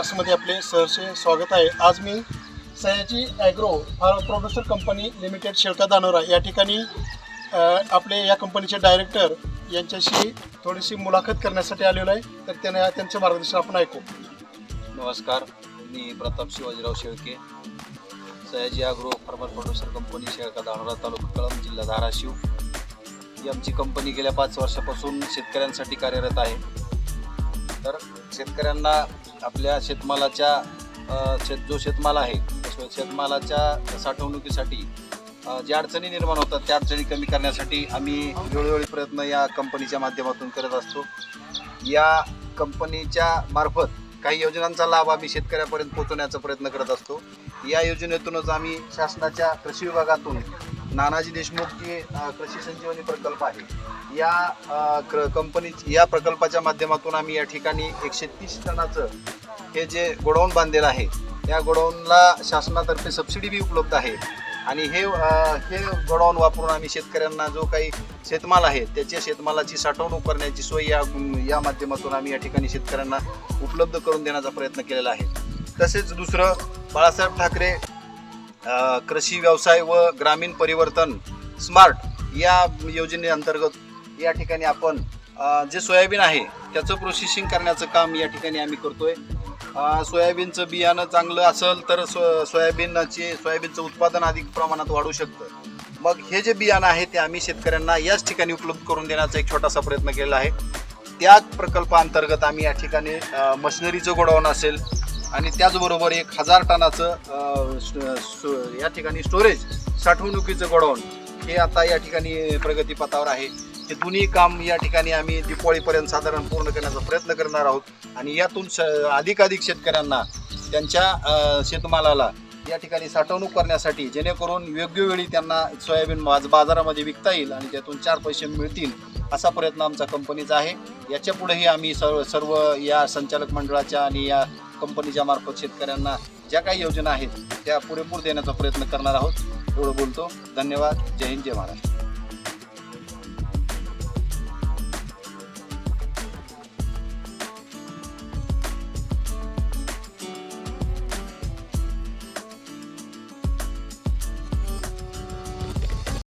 आर्ट्समध्ये आपले सहर्षे स्वागत आहे. आज मी Sayaji agro farm producer company limited Shelka Danora या ठिकाणी आपले या कंपनीचे डायरेक्टर यांच्याशी थोडीशी मुलाखत करण्यासाठी आलेलो आहे. तर त्यांना त्यांचे मार्गदर्शन आपण ऐकू. नमस्कार मी Pratap Shivajirao Shelke Sayaji agro farmer producer company Shelka Danora taluka Kalamb जिल्हा धाराशिव. ही आमची कंपनी गेल्या पाच वर्षापासून शेतकऱ्यांसाठी कार्यरत आहे. तर शेतकऱ्यांना आपल्या शेतमालाच्या शेत जो शेतमाल आहे शेतमालाच्या साठवणुकीसाठी ज्या अडचणी निर्माण होतात त्या अडचणी कमी करण्यासाठी आम्ही वेळोवेळी प्रयत्न या कंपनीच्या माध्यमातून करत असतो. या कंपनीच्या मार्फत काही योजनांचा लाभ आम्ही शेतकऱ्यापर्यंत पोहोचवण्याचा प्रयत्न करत असतो. या योजनेतूनच आम्ही शासनाच्या कृषी विभागातून नानाजी देशमुख जे कृषी संजीवनी प्रकल्प आहे या क्र- कंपनी या प्रकल्पाच्या माध्यमातून आम्ही या ठिकाणी एकशे तीस टनाचं हे जे गोडाऊन बांधलेलं आहे या गोडाऊनला शासनातर्फे सबसिडी बी उपलब्ध आहे. आणि हे हे गोडाऊन वापरून आम्ही शेतकऱ्यांना जो काही शेतमाल आहे त्याच्या शेतमालाची साठवणूक करण्याची सोय या या माध्यमातून आम्ही या ठिकाणी शेतकऱ्यांना उपलब्ध करून देण्याचा प्रयत्न केलेला आहे. तसेच दुसरं बाळासाहेब ठाकरे कृषी व्यवसाय व ग्रामीण परिवर्तन स्मार्ट या योजनेअंतर्गत या ठिकाणी आपण जे सोयाबीन आहे त्याचं प्रोसेसिंग करण्याचं काम या ठिकाणी आम्ही करतोय. सोयाबीनचं बियाणं चांगलं असेल तर सो सोयाबीनचे सोयाबीनचं उत्पादन अधिक प्रमाणात वाढू शकतं. मग हे जे बियाणं आहे ते आम्ही शेतकऱ्यांना याच ठिकाणी उपलब्ध करून देण्याचा एक छोटासा प्रयत्न केलेला आहे. त्या प्रकल्पाअंतर्गत आम्ही या ठिकाणी मशिनरीचं गोडाऊन असेल आणि त्याचबरोबर एक हजार टनाचं या ठिकाणी स्टोरेज साठवणुकीचं गोडाऊन हे आता या ठिकाणी प्रगतीपथावर आहे. हे दोन्ही काम या ठिकाणी आम्ही दिवाळीपर्यंत साधारण पूर्ण करण्याचा प्रयत्न करणार आहोत. आणि यातून श अधिकाधिक शेतकऱ्यांना त्यांच्या शेतमालाला या ठिकाणी साठवणूक करण्यासाठी जेणेकरून योग्य वेळी त्यांना सोयाबीन बाज बाजारामध्ये विकता येईल आणि त्यातून चार पैसे मिळतील असा प्रयत्न आमचा कंपनीचा आहे. याच्या पुढेही आम्ही सर्व सर्व या संचालक मंडळाच्या आणि या कंपनीच्या मार्फत शेतकऱ्यांना ज्या काही योजना आहेत त्या पुरेपूर देण्याचा प्रयत्न करणार आहोत. एवढं बोलतो. धन्यवाद. जय हिंद. जय महाराष्ट्र.